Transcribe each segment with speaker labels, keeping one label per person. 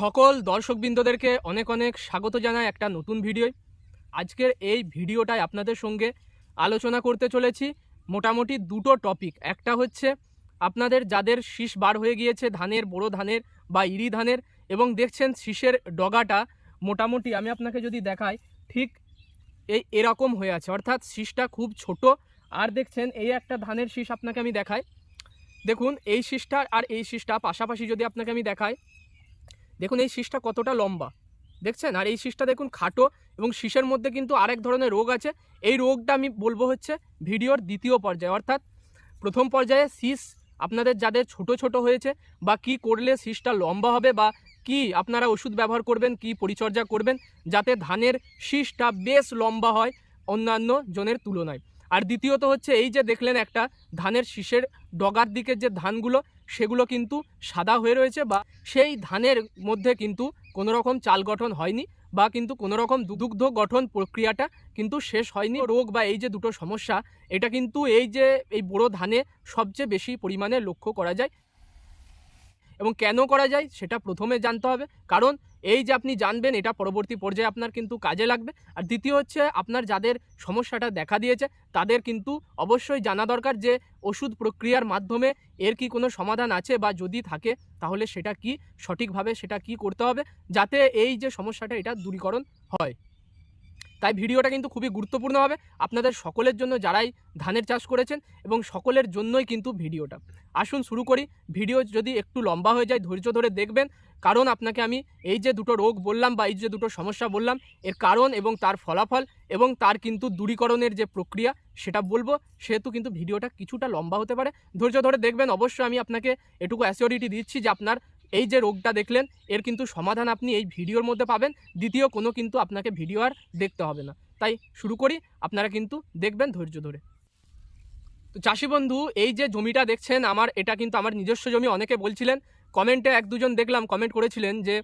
Speaker 1: সকল দর্শকবৃন্দদেরকে অনেক অনেক স্বাগত জানায় একটা নতুন ভিডিও আজকের এই ভিডিওটায় আপনাদের সঙ্গে আলোচনা করতে চলেছি মোটামুটি দুটো টপিক একটা হচ্ছে আপনাদের যাদের শীষ বার হয়ে গিয়েছে, ধানের, বড় ধানের বা ইরি ধানের, এবং দেখছেন শীষের ডগাটা মোটামুটি আমি আপনাকে যদি দেখাই, ঠিক এই এরকম হয়ে আছে। অর্থাৎ শীষটা খুব ছোট, আর দেখছেন এই একটা ধানের শীষ আপনাকে আমি দেখাই। দেখুন, এই শীষটা আর এই শীষটা পাশাপাশি যদি আপনাকে আমি দেখাই দেখুন, এই শীষটা কতটা লম্বা। দেখছেন? আর এই শীষটা দেখুন, খাটো এবং শীষের মধ্যে কিন্তু আরেক ধরনের রোগ আছে। এই রোগটা আমি বলব হচ্ছে ভিডিওর দ্বিতীয় পর্যায়ে। অর্থাৎ প্রথম পর্যায়ে শীষ আপনাদের যাদের ছোট ছোট হয়েছে বা কি করলে শীষটা লম্বা হবে বা কি আপনারা ওষুধ ব্যবহার করবেন, কি পরিচর্যা করবেন, যাতে ধানের শীষটা বেশ লম্বা হয় অন্যান্য জনের তুলনায়। আর দ্বিতীয়ত হচ্ছে এই যে দেখলেন একটা ধানের শীষের ডগার দিকের যে ধানগুলো সেগুলো কিন্তু সাদা হয়ে রয়েছে বা সেই ধানের মধ্যে কিন্তু কোনো রকম চাল গঠন হয়নি বা কিন্তু কোনো রকম দুগ্ধ গঠন প্রক্রিয়াটা কিন্তু শেষ হয়নি। রোগ বা এই যে দুটো সমস্যা, এটা কিন্তু এই যে এই বড় ধানে সবচেয়ে বেশি পরিমাণে লক্ষ্য করা যায়। এবং কেন করা যায় সেটা প্রথমে জানতে হবে। কারণ এই যে আপনি জানবেন, এটা পরবর্তী পর্যায়ে আপনার কিন্তু কাজে লাগবে। আর দ্বিতীয় হচ্ছে, আপনার যাদের সমস্যাটা দেখা দিয়েছে, তাদের কিন্তু অবশ্যই জানা দরকার যে ওষুধ প্রক্রিয়ার মাধ্যমে এর কি কোনো সমাধান আছে বা যদি থাকে, তাহলে সেটা কি সঠিকভাবে সেটা কি করতে হবে, যাতে এই যে সমস্যাটা, এটা দূরীকরণ হয়। তাই ভিডিওটা কিন্তু খুবই গুরুত্বপূর্ণ হবে। আপনাদের সকলের জন্য যারাই ধানের চাষ করেছেন এবং সকলের জন্যই কিন্তু ভিডিওটা। আসুন শুরু করি। ভিডিও যদি একটু লম্বা হয়ে যায়, ধৈর্য ধরে দেখবেন। কারণ আপনাকে আমি এই যে দুটো রোগ বললাম বা এই যে দুটো সমস্যা বললাম, এর কারণ এবং তার ফলাফল এবং তার কিন্তু দূরীকরণের যে প্রক্রিয়া, সেটা বলব। সেহেতু কিন্তু ভিডিওটা কিছুটা লম্বা হতে পারে। ধৈর্য ধরে দেখবেন। অবশ্যই আমি আপনাকে এটুকু অ্যাসিওরিটি দিচ্ছি যে আপনার এই যে রোগটা দেখলেন, এর কিন্তু সমাধান আপনি এই ভিডিওর মধ্যে পাবেন। দ্বিতীয়, কোনো কিন্তু আপনাকে ভিডিও আর দেখতে হবে না। তাই শুরু করি, আপনারা কিন্তু দেখবেন ধৈর্য ধরে। তো চাষি বন্ধু, এই যে জমিটা দেখছেন, আমার, এটা কিন্তু আমার নিজস্ব জমি, অনেকে বলছিলেন, কমেন্টে এক দুজন দেখলাম, কমেন্ট করেছিলেন যে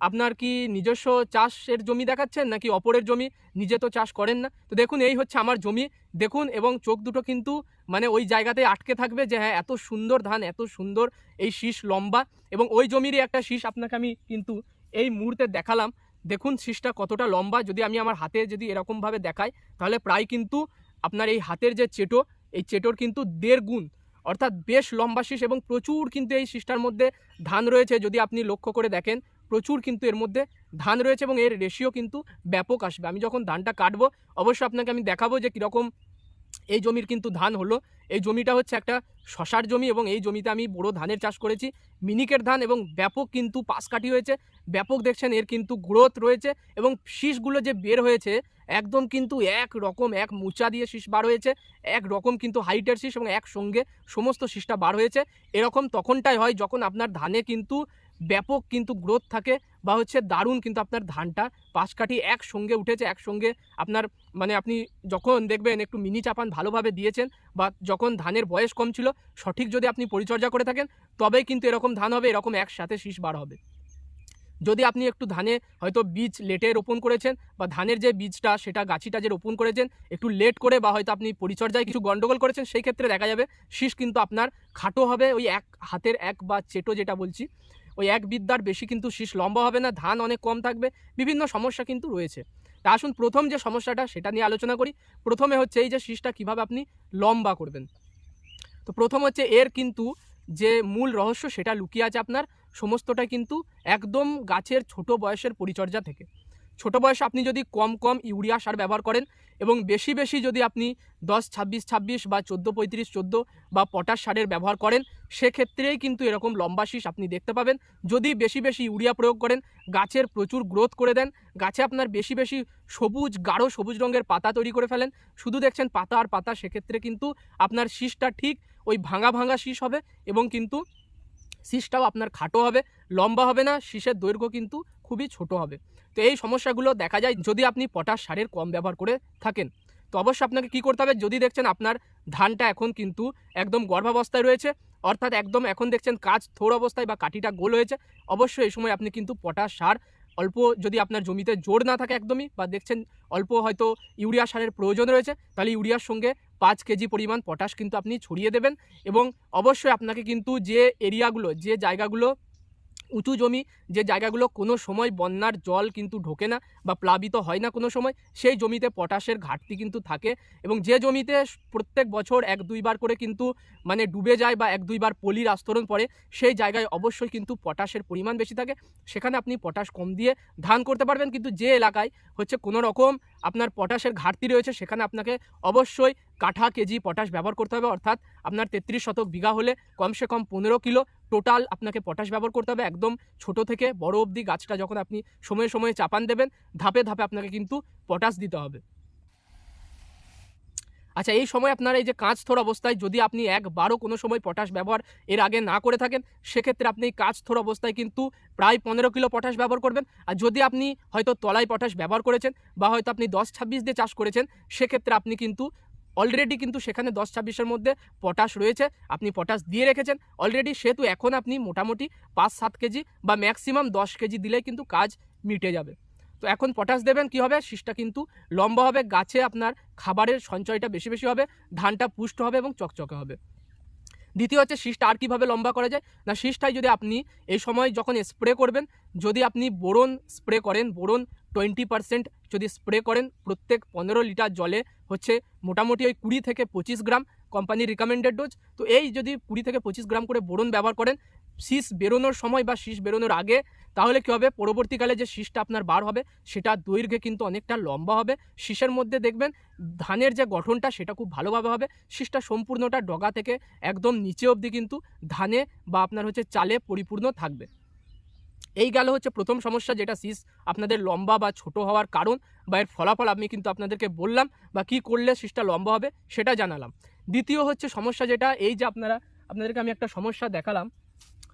Speaker 1: আপনার কি নিজস্ব চাষের জমি দেখাচ্ছেন নাকি অপরের জমি? নিজে তো চাষ করেন না। তো দেখুন, এই হচ্ছে আমার জমি। দেখুন, এবং চোখ দুটো কিন্তু মানে ওই জায়গাতে আটকে থাকবে যে হ্যাঁ এত সুন্দর ধান, এত সুন্দর এই শীষ লম্বা, এবং ওই জমিরই একটা শীষ আপনাকে আমি কিন্তু এই মুহূর্তে দেখালাম। দেখুন, শীষটা কতটা লম্বা। যদি আমি আমার হাতে যদি এরকমভাবে দেখাই, তাহলে প্রায় কিন্তু আপনার এই হাতের যে চেটো, এই চেটোর কিন্তু দেড় গুণ। অর্থাৎ বেশ লম্বা শীষ, এবং প্রচুর কিন্তু এই শীষটার মধ্যে ধান রয়েছে। যদি আপনি লক্ষ্য করে দেখেন প্রচুর কিন্তু এর মধ্যে ধান রয়েছে এবং এর রেশিও কিন্তু ব্যাপক আসবে। আমি যখন ধানটা কাটবো, অবশ্যই আপনাকে আমি দেখাবো যে কীরকম এই জমির কিন্তু ধান হলো। এই জমিটা হচ্ছে একটা শশার জমি এবং এই জমিতে আমি বড় ধানের চাষ করেছি। মিনিকের ধান এবং ব্যাপক কিন্তু পাশ কাটি হয়েছে। ব্যাপক দেখছেন এর কিন্তু গ্রোথ রয়েছে এবং শীষগুলো যে বের হয়েছে, একদম কিন্তু এক রকম, এক মুচা দিয়ে শীষ বার হয়েছে। এক রকম কিন্তু হাইটের শীষ এবং একসঙ্গে সমস্ত শীষটা বার হয়েছে। এরকম তখনটাই হয় যখন আপনার ধানে কিন্তু ব্যাপক কিন্তু গ্রোথ থাকে বা হচ্ছে দারুণ কিন্তু আপনার ধানটা পাশ কাটি একসঙ্গে উঠেছে, একসঙ্গে আপনার মানে আপনি যখন দেখবেন একটু মিনি চাপান ভালোভাবে দিয়েছেন বা যখন ধানের বয়স কম ছিল, সঠিক যদি আপনি পরিচর্যা করে থাকেন, তবেই কিন্তু এরকম ধান হবে, এরকম একসাথে শীষ বার হবে। যদি আপনি একটু ধানে হয়তো বীজ লেটে রোপণ করেছেন বা ধানের যে বীজটা, সেটা গাছিটা যে রোপণ করেছেন, একটু লেট করে বা হয়তো আপনি পরিচর্যায় কিছু গন্ডগোল করেছেন, সেই ক্ষেত্রে দেখা যাবে শীষ কিন্তু আপনার খাটো হবে, ওই এক হাতের এক বা চেটো যেটা বলছি। ওই এক বিদ্যার বেশি কিন্তু শীষ লম্বা হবে না, ধান অনেক কম থাকবে, বিভিন্ন সমস্যা কিন্তু রয়েছে। তা আসুন প্রথম যে সমস্যাটা সেটা নিয়ে আলোচনা করি। প্রথমে হচ্ছে এই যে শীষটা কীভাবে আপনি লম্বা করবেন। তো প্রথম হচ্ছে এর কিন্তু যে মূল রহস্য সেটা লুকিয়ে আছে আপনার, সমস্তটা কিন্তু একদম গাছের ছোট বয়সের পরিচর্যা থেকে। ছোট বয়সে আপনি যদি কম কম ইউরিয়া সার ব্যবহার করেন এবং বেশি বেশি যদি আপনি দশ, ছাব্বিশ ছাব্বিশ বা চোদ্দ, পঁয়ত্রিশ, চোদ্দ বা পটাশ সারের ব্যবহার করেন, সেক্ষেত্রেই কিন্তু এরকম লম্বা শীষ আপনি দেখতে পাবেন। যদি বেশি বেশি ইউরিয়া প্রয়োগ করেন, গাছের প্রচুর গ্রোথ করে দেন, গাছে আপনার বেশি বেশি সবুজ, গাঢ় সবুজ রঙের পাতা তৈরি করে ফেলেন, শুধু দেখছেন পাতা আর পাতা, সেক্ষেত্রে কিন্তু আপনার শীষটা ঠিক ওই ভাঙা ভাঙা শীষ হবে এবং কিন্তু শীষটাও আপনার খাটো হবে, লম্বা হবে না, শীষের দৈর্ঘ্য কিন্তু খুবই ছোট হবে। তো এই সমস্যাগুলো দেখা যায় যদি আপনি পটাশ সারের কম ব্যবহার করে থাকেন। তো অবশ্যই আপনাকে কি করতে হবে? যদি দেখছেন আপনার ধানটা এখন কিন্তু একদম গর্ভাবস্থায় রয়েছে, অর্থাৎ একদম এখন দেখছেন কাজ থোড় অবস্থায় বা কাঠিটা গোল হয়েছে, অবশ্যই এই সময় আপনি কিন্তু পটাশ সার অল্প যদি আপনার জমিতে জোর না থাকে একদমই বা দেখছেন অল্প হয়তো ইউরিয়া সারের প্রয়োজন রয়েছে, তাহলে ইউরিয়ার সঙ্গে পাঁচ কেজি পরিমাণ পটাশ কিন্তু আপনি ছড়িয়ে দেবেন এবং অবশ্যই আপনাকে কিন্তু যে এরিয়াগুলো, যে জায়গাগুলো উঁচু জমি, যে জায়গাগুলো কোনো সময় বন্যার জল কিন্তু ঢোকে না বা প্লাবিত হয় না কোনো সময়, সেই জমিতে পটাশের ঘাটতি কিন্তু থাকে এবং যে জমিতে প্রত্যেক বছর এক দুইবার করে কিন্তু মানে ডুবে যায় বা এক দুইবার পলির আস্তরণ পড়ে, সেই জায়গায় অবশ্যই কিন্তু পটাশের পরিমাণ বেশি থাকে। সেখানে আপনি পটাশ কম দিয়ে ধান করতে পারবেন, কিন্তু যে এলাকায় হচ্ছে কোনো রকম আপনার পটাশের ঘাটতি রয়েছে, সেখানে আপনাকে অবশ্যই কাঠা কেজি পটাশ ব্যবহার করতে হবে, অর্থাৎ আপনার তেত্রিশ শতক বিঘা হলে কমসে কম পনেরো কিলো টোটাল আপনাকে পটাশ ব্যবহার করতে হবে। একদম ছোট থেকে বড় অবধি গাছটা যখন আপনি সময়ে সময়ে চাপান দেবেন, ধাপে ধাপে আপনাকে কিন্তু পটাশ দিতে হবে। আচ্ছা এই সময় আপনার এই যে কাঁচ থোর অবস্থায় যদি আপনি একবারও কোনো সময় পটাশ ব্যবহার এর আগে না করে থাকেন, সেক্ষেত্রে আপনি এই কাঁচ থোর অবস্থায় কিন্তু প্রায় পনেরো কিলো পটাশ ব্যবহার করবেন। আর যদি আপনি হয়তো তলায় পটাশ ব্যবহার করেছেন বা হয়তো আপনি দশ ছাব্বিশ দিয়ে চাষ করেছেন, সেক্ষেত্রে আপনি কিন্তু অলরেডি কিন্তু সেখানে দশ ছাব্বিশের মধ্যে পটাশ রয়েছে, আপনি পটাশ দিয়ে রেখেছেন। অলরেডি সেহেতু এখন আপনি মোটামুটি পাঁচ সাত কেজি বা ম্যাক্সিমাম দশ কেজি দিলে কিন্তু কাজ মিটে যাবে। তো এখন পটাশ দেবেন, কি হবে? শীষটা কিন্তু লম্বা হবে, গাছে আপনার খাবারের সঞ্চয়টা বেশি বেশি হবে, ধানটা পুষ্ট হবে এবং চকচকে হবে। দ্বিতীয় হচ্ছে শীষটা আর কীভাবে লম্বা করা যায়? না, শীষটাই যদি আপনি এই সময় যখন স্প্রে করবেন, যদি আপনি বোরন স্প্রে করেন, বোরন টোয়েন্টি পারসেন্ট যদি স্প্রে করেন, প্রত্যেক পনেরো লিটার জলে হচ্ছে মোটামুটি ওই কুড়ি থেকে পঁচিশ গ্রাম কোম্পানির রিকমেন্ডেড ডোজ তো এই যদি কুড়ি থেকে পঁচিশ গ্রাম করে বোরন ব্যবহার করেন, শীষ বেরোনোর সময় বা শীষ বেরোনোর আগে, তাহলে কী হবে? পরবর্তীকালে যে শীষটা আপনার বার হবে, সেটা দৈর্ঘ্যে কিন্তু অনেকটা লম্বা হবে। শীষের মধ্যে দেখবেন, ধানের যে গঠনটা, সেটা খুব ভালোভাবে হবে। শীষটা সম্পূর্ণটা ডগা থেকে একদম নিচে অবধি কিন্তু ধানে বা আপনার হচ্ছে চালে পরিপূর্ণ থাকবে। এই গেল হচ্ছে প্রথম সমস্যা, যেটা শীষ আপনাদের লম্বা বা ছোট হওয়ার কারণ বা এর ফলাফল আমি কিন্তু আপনাদেরকে বললাম বা কি করলে শীষটা লম্বা হবে, সেটা জানালাম। দ্বিতীয় হচ্ছে সমস্যা যেটা, এই যে আপনারা, আপনাদেরকে আমি একটা সমস্যা দেখালাম।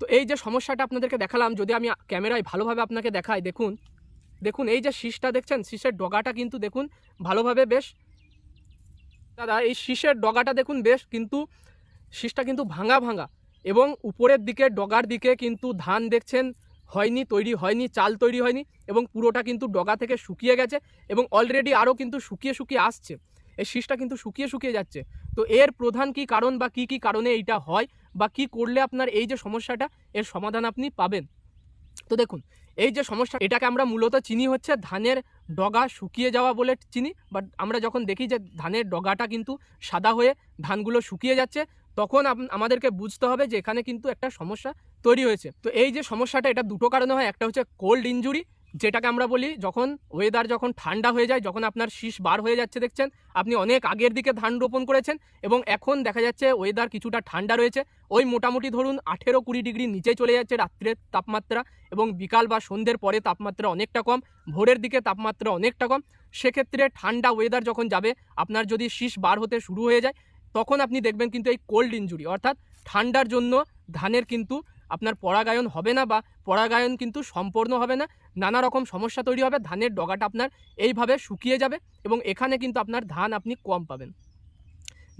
Speaker 1: তো এই যে সমস্যাটা আপনাদেরকে দেখালাম, যদি আমি ক্যামেরায় ভালোভাবে আপনাকে দেখাই, দেখুন দেখুন, এই যে শীষটা দেখছেন, শীষের ডগাটা কিন্তু দেখুন ভালোভাবে বেশ, দাদা, এই শীষের ডগাটা দেখুন বেশ, কিন্তু শীষটা কিন্তু ভাঙা ভাঙা এবং উপরের দিকে, ডগার দিকে কিন্তু ধান দেখছেন হয়নি, তৈরি হয়নি, চাল তৈরি হয়নি এবং পুরোটা কিন্তু ডগা থেকে শুকিয়ে গেছে এবং অলরেডি আরও কিন্তু শুকিয়ে শুকিয়ে আসছে। এই শীষটা কিন্তু শুকিয়ে শুকিয়ে যাচ্ছে। তো এর প্রধান কি কারণ বা কি কি কারণে এইটা হয় বা কি করলে আপনার এই যে সমস্যাটা, এর সমাধান আপনি পাবেন? তো দেখুন, এই যে সমস্যা, এটাকে আমরা মূলত চিনি হচ্ছে ধানের ডগা শুকিয়ে যাওয়া বলে চিনি বাট আমরা যখন দেখি যে ধানের ডগাটা কিন্তু সাদা হয়ে ধানগুলো শুকিয়ে যাচ্ছে, তখন আমাদেরকে বুঝতে হবে যে এখানে কিন্তু একটা সমস্যা তৈরি হয়েছে। তো এই যে সমস্যাটা, এটা দুটো কারণে হয়, একটা হচ্ছে কোল্ড ইঞ্জুরি যেটাকে আমরা বলি যখন ওয়েদার যখন ঠান্ডা হয়ে যায়, যখন আপনার শীষ বার হয়ে যাচ্ছে দেখছেন, আপনি অনেক আগের দিকে ধান রোপণ করেছেন এবং এখন দেখা যাচ্ছে ওয়েদার কিছুটা ঠান্ডা রয়েছে। ওই মোটামুটি ধরুন আঠেরো কুড়ি ডিগ্রি নিচে চলে যাচ্ছে রাত্রের তাপমাত্রা এবং বিকাল বা সন্ধ্যের পরে তাপমাত্রা অনেকটা কম, ভোরের দিকে তাপমাত্রা অনেকটা কম। সেক্ষেত্রে ঠান্ডা ওয়েদার যখন যাবে, আপনার যদি শীষ বার হতে শুরু হয়ে যায়, তখন আপনি দেখবেন কিন্তু এই কোল্ড ইঞ্জুরি অর্থাৎ ঠান্ডার জন্য ধানের কিন্তু আপনার পরাগায়ন হবে না বা পরাগায়ন কিন্তু সম্পূর্ণ হবে না, নানা রকম সমস্যা তৈরি হবে, ধানের ডগাটা আপনার এইভাবে শুকিয়ে যাবে এবং এখানে কিন্তু আপনার ধান আপনি কম পাবেন।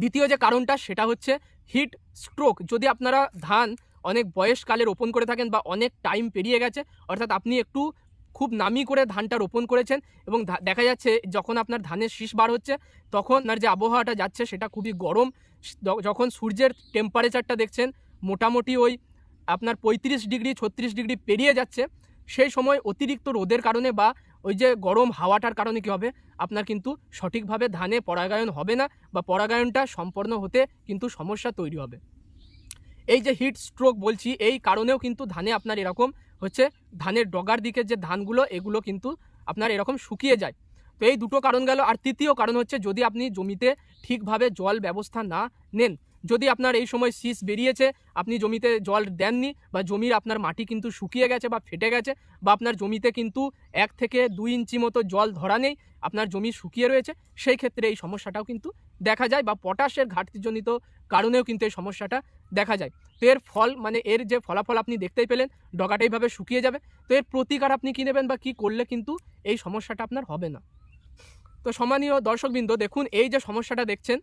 Speaker 1: দ্বিতীয় যে কারণটা সেটা হচ্ছে হিট স্ট্রোক যদি আপনারা ধান অনেক বয়সকালে রোপণ করে থাকেন বা অনেক টাইম পেরিয়ে গেছে, অর্থাৎ আপনি একটু খুব নামি করে ধানটা রোপণ করেছেন এবং দেখা যাচ্ছে যখন আপনার ধানের শীষ বার হচ্ছে, তখন আপনার যে আবহাওয়াটা যাচ্ছে সেটা খুবই গরম যখন সূর্যের টেম্পারেচারটা দেখছেন, মোটামুটি ওই আপনার পঁয়ত্রিশ ডিগ্রি, ছত্রিশ ডিগ্রি পেরিয়ে যাচ্ছে, সেই সময় অতিরিক্ত রোদের কারণে বা ওই যে গরম হাওয়াটার কারণে কী হবে? আপনার কিন্তু সঠিকভাবে ধানে পরাগায়ন হবে না বা পরাগায়নটা সম্পন্ন হতে কিন্তু সমস্যা তৈরি হবে। এই যে হিট স্ট্রোক বলছি, এই কারণেও কিন্তু ধানে আপনার এরকম হচ্ছে, ধানের ডগার দিকে যে ধানগুলো, এগুলো কিন্তু আপনার এরকম শুকিয়ে যায়। তো এই দুটো কারণ গেল। আর তৃতীয় কারণ হচ্ছে, যদি আপনি জমিতে ঠিকভাবে জল ব্যবস্থা না নেন যদি আপনার এই সময় শীষ বেরিয়েছে, আপনি জমিতে জল দেননি বা জমির আপনার মাটি কিন্তু শুকিয়ে গেছে বা ফেটে গেছে বা আপনার জমিতে কিন্তু এক থেকে দুই ইঞ্চি মতো জল ধরা নেই, আপনার জমি শুকিয়ে রয়েছে, সেই ক্ষেত্রে এই সমস্যাটাও কিন্তু দেখা যায় বা পটাশের ঘাটতিজনিত কারণেও কিন্তু এই সমস্যাটা দেখা যায়। তো এর ফল মানে এর যে ফলাফল আপনি দেখতেই পেলেন, ডগাটা এইভাবে শুকিয়ে যাবে। তো এর প্রতিকার আপনি কী নেবেন বা কী করলে কিন্তু এই সমস্যাটা আপনার হবে না? তো সম্মানীয় দর্শকবৃন্দ, দেখুন, এই যে সমস্যাটা দেখছেন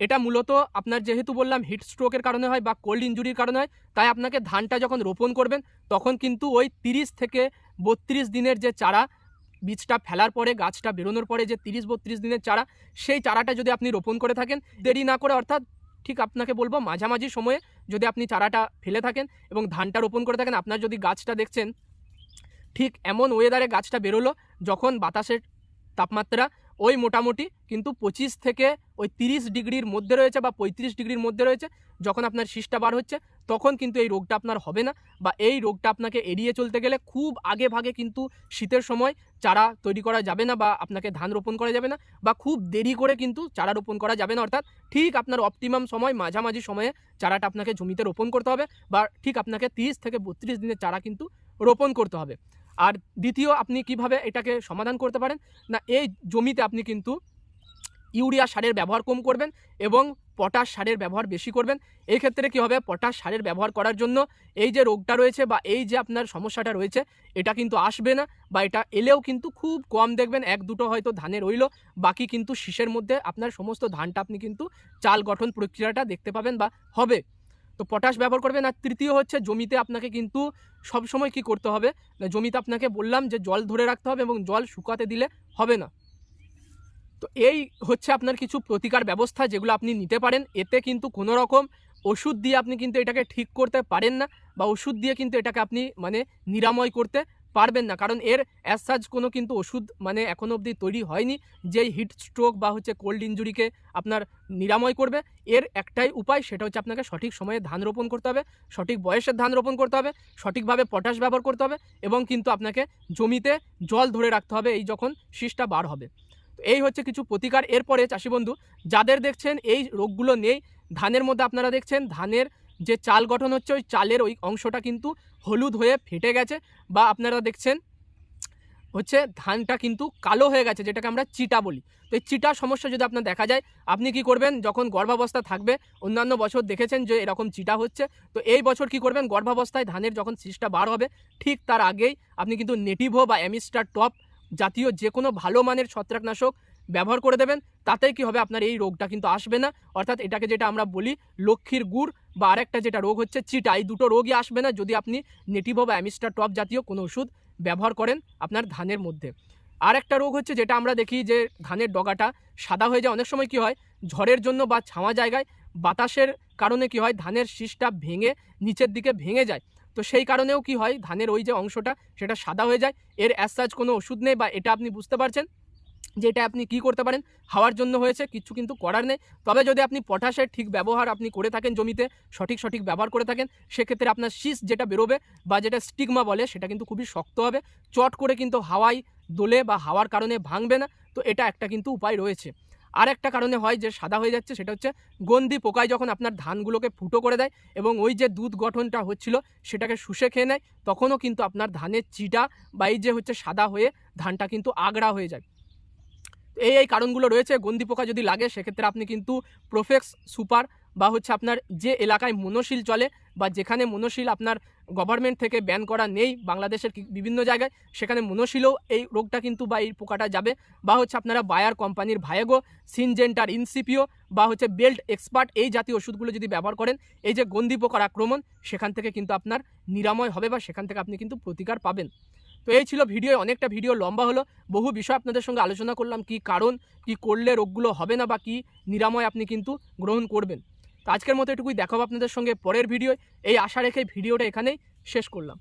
Speaker 1: এটা মূলত আপনার যেহেতু বললাম হিট স্ট্রোকের কারণে হয় বা কোল্ড ইঞ্জুরির কারণে হয়, তাই আপনাকে ধানটা যখন রোপণ করবেন, তখন কিন্তু ওই তিরিশ থেকে বত্রিশ দিনের যে চারা, বীজটা ফেলার পরে, গাছটা বেরোনোর পরে যে তিরিশ বত্রিশ দিনের চারা, সেই চারাটা যদি আপনি রোপণ করে থাকেন, দেরি না করে অর্থাৎ ঠিক আপনাকে বলব মাঝামাঝি সময়ে যদি আপনি চারাটা ফেলে থাকেন এবং ধানটা রোপণ করে থাকেন, আপনার যদি গাছটা দেখছেন, ঠিক এমন ওয়েদারে গাছটা বেরোলো, যখন বাতাসের তাপমাত্রা ওই মোটামুটি কিন্তু পঁচিশ থেকে ওই তিরিশ ডিগ্রির মধ্যে রয়েছে বা পঁয়ত্রিশ ডিগ্রির মধ্যে রয়েছে, যখন আপনার শীষটা বার হচ্ছে, তখন কিন্তু এই রোগটা আপনার হবে না বা এই রোগটা আপনাকে এড়িয়ে চলতে গেলে খুব আগে ভাগে কিন্তু শীতের সময় চারা তৈরি করা যাবে না বা আপনাকে ধান রোপণ করা যাবে না বা খুব দেরি করে কিন্তু চারা রোপণ করা যাবে না, অর্থাৎ ঠিক আপনার অপটিমাম সময়, মাঝামাঝি সময়ে চারাটা আপনাকে জমিতে রোপণ করতে হবে বা ঠিক আপনাকে তিরিশ থেকে বত্রিশ দিনের চারা কিন্তু রোপণ করতে হবে। আর দ্বিতীয়, আপনি কীভাবে এটাকে সমাধান করতে পারেন? না, এই জমিতে আপনি কিন্তু ইউরিয়া সারের ব্যবহার কম করবেন এবং পটাশ সারের ব্যবহার বেশি করবেন। এই ক্ষেত্রে কী হবে? পটাশ সারের ব্যবহার করার জন্য এই যে রোগটা রয়েছে বা এই যে আপনার সমস্যাটা রয়েছে, এটা কিন্তু আসবে না বা এটা এলেও কিন্তু খুব কম দেখবেন। এক, দুটো হয়তো ধানের রইল, বাকি কিন্তু শীষের মধ্যে আপনার সমস্ত ধানটা আপনি কিন্তু চাল গঠন প্রক্রিয়াটা দেখতে পাবেন বা হবে। তো পটাশ ব্যবহার করবেন আর তৃতীয় হচ্ছে জমিতে আপনাকে কিন্তু সব সময় কি করতে হবে? জমিতে আপনাকে বললাম যে জল ধরে রাখতে হবে এবং জল শুকাতে দিলে হবে না। তো এই হচ্ছে আপনার কিছু প্রতিকার ব্যবস্থা যেগুলো আপনি নিতে পারেন। এতে কিন্তু কোনো রকম ওষুধ দিয়ে আপনি কিন্তু এটাকে ঠিক করতে পারেন না বা ওষুধ দিয়ে কিন্তু এটাকে আপনি মানে নিরাময় করতে পারবেন না। কারণ এর অ্যাসাজ কোনো কিন্তু ওষুধ মানে এখনও অবধি তৈরি হয়নি, যেই হিট স্ট্রোক বা হচ্ছে কোল্ড ইঞ্জুরিকে আপনার নিরাময় করবে। এর একটাই উপায় সেটা হচ্ছে আপনাকে সঠিক সময়ে ধান রোপণ করতে হবে, সঠিক বয়সের ধান রোপণ করতে হবে, সঠিকভাবে পটাশ ব্যবহার করতে হবে এবং কিন্তু আপনাকে জমিতে জল ধরে রাখতে হবে এই যখন শীষটা বার হবে। এই হচ্ছে কিছু প্রতিকার। এরপরে চাষি বন্ধু, যাদের দেখছেন এই রোগগুলো নেই, ধানের মধ্যে আপনারা দেখছেন, ধানের যে চাল গঠন হচ্ছে ওই চালের ওই অংশটা কিন্তু হলুদ হয়ে ফেটে গেছে বা আপনারা দেখছেন হচ্ছে ধানটা কিন্তু কালো হয়ে গেছে, যেটাকে আমরা চিটা বলি। তো এই চিটা সমস্যা যদি আপনার দেখা যায়, আপনি কি করবেন? যখন গর্ভাবস্থা থাকবে, অন্যান্য বছর দেখেছেন যে এরকম চিটা হচ্ছে, তো এই বছর কি করবেন? গর্ভাবস্থায় ধানের যখন শীষটা বার হবে, ঠিক তার আগেই আপনি কিন্তু নেটিভো বা অ্যামিস্টার টপ জাতীয় যে কোনো ভালো মানের ছত্রাকনাশক ব্যবহার করে দেবেন, তাতেই কি হবে? আপনার এই রোগটা কিন্তু আসবে না। অর্থাৎ এটাকে যেটা আমরা বলি লক্ষ্মীর গুড় বা আরেকটা যেটা রোগ হচ্ছে চিটা, এই দুটো রোগই আসবে না যদি আপনি নেটিভো বা অ্যামিস্টার টপ জাতীয় কোনো ওষুধ ব্যবহার করেন আপনার ধানের মধ্যে। আর একটা রোগ হচ্ছে যেটা আমরা দেখি যে ধানের ডগাটা সাদা হয়ে যায়। অনেক সময় কি হয়? ঝড়ের জন্য বা ছাওয়া জায়গায় বাতাসের কারণে কি হয়? ধানের শীষটা ভেঙে নিচের দিকে ভেঙে যায়। তো সেই কারণেও কি হয়? ধানের ওই যে অংশটা, সেটা সাদা হয়ে যায়। এর অ্যাসাজ কোনো ওষুধ নেই বা এটা আপনি বুঝতে পারছেন? যে এটা আপনি কি করতে পারেন, হাওয়ার জন্য হয়েছে, কিছু কিন্তু করার নেই। তবে যদি আপনি পটাশের ঠিক ব্যবহার আপনি করে থাকেন জমিতে, সঠিক সঠিক ব্যবহার করে থাকেন, সেক্ষেত্রে আপনার শীষ যেটা বেরোবে বা যেটা স্টিগমা বলে, সেটা কিন্তু খুবই শক্ত হবে। চট করে কিন্তু হাওয়ায় দোলে বা হাওয়ার কারণে ভাঙবে না, তো এটা একটা কিন্তু উপায় রয়েছে। আর একটা কারণে হয় যে সাদা হয়ে যাচ্ছে, সেটা হচ্ছে গন্দি পোকায় যখন আপনার ধানগুলোকে ফুটো করে দেয় এবং ওই যে দুধ গঠনটা হচ্ছিল, সেটাকে শুষে খেয়ে নেয়, তখনও কিন্তু আপনার ধানের চিটা বা এই যে হচ্ছে সাদা হয়ে ধানটা কিন্তু আগড়া হয়ে যায়। এই এই কারণগুলো রয়েছে। গন্দি পোকা যদি লাগে, সেক্ষেত্রে আপনি কিন্তু প্রোফেক্স সুপার বা হচ্ছে আপনার যে এলাকায় মনোশীল চলে বা যেখানে মনোশীল আপনার গভর্নমেন্ট থেকে ব্যান করা নেই বাংলাদেশের বিভিন্ন জায়গায়, সেখানে মনোশীলও এই রোগটা কিন্তু বা এই পোকাটা যাবে। বা হচ্ছে আপনারা বায়ার কোম্পানির ভায়াগো সিনজেন্টার ইনসিপিও বা হচ্ছে বেল্ট এক্সপার্ট এই জাতীয় ওষুধগুলো যদি ব্যবহার করেন, এই যে গন্দি পোকার আক্রমণ, সেখান থেকে কিন্তু আপনার নিরাময় হবে বা সেখান থেকে আপনি কিন্তু প্রতিকার পাবেন। তো এই ছিল ভিডিও অনেকটা ভিডিও লম্বা হলো। বহু বিষয় আপনাদের সঙ্গে আলোচনা করলাম, কি কারণ, কি করলে রোগগুলো হবে না বা কি নিরাময় আপনি কিন্তু গ্রহণ করবেন। তো আজকের মতো এটুকুই, দেখাবো আপনাদের সঙ্গে পরের ভিডিও এই আশা রেখে ভিডিওটা এখানেই শেষ করলাম।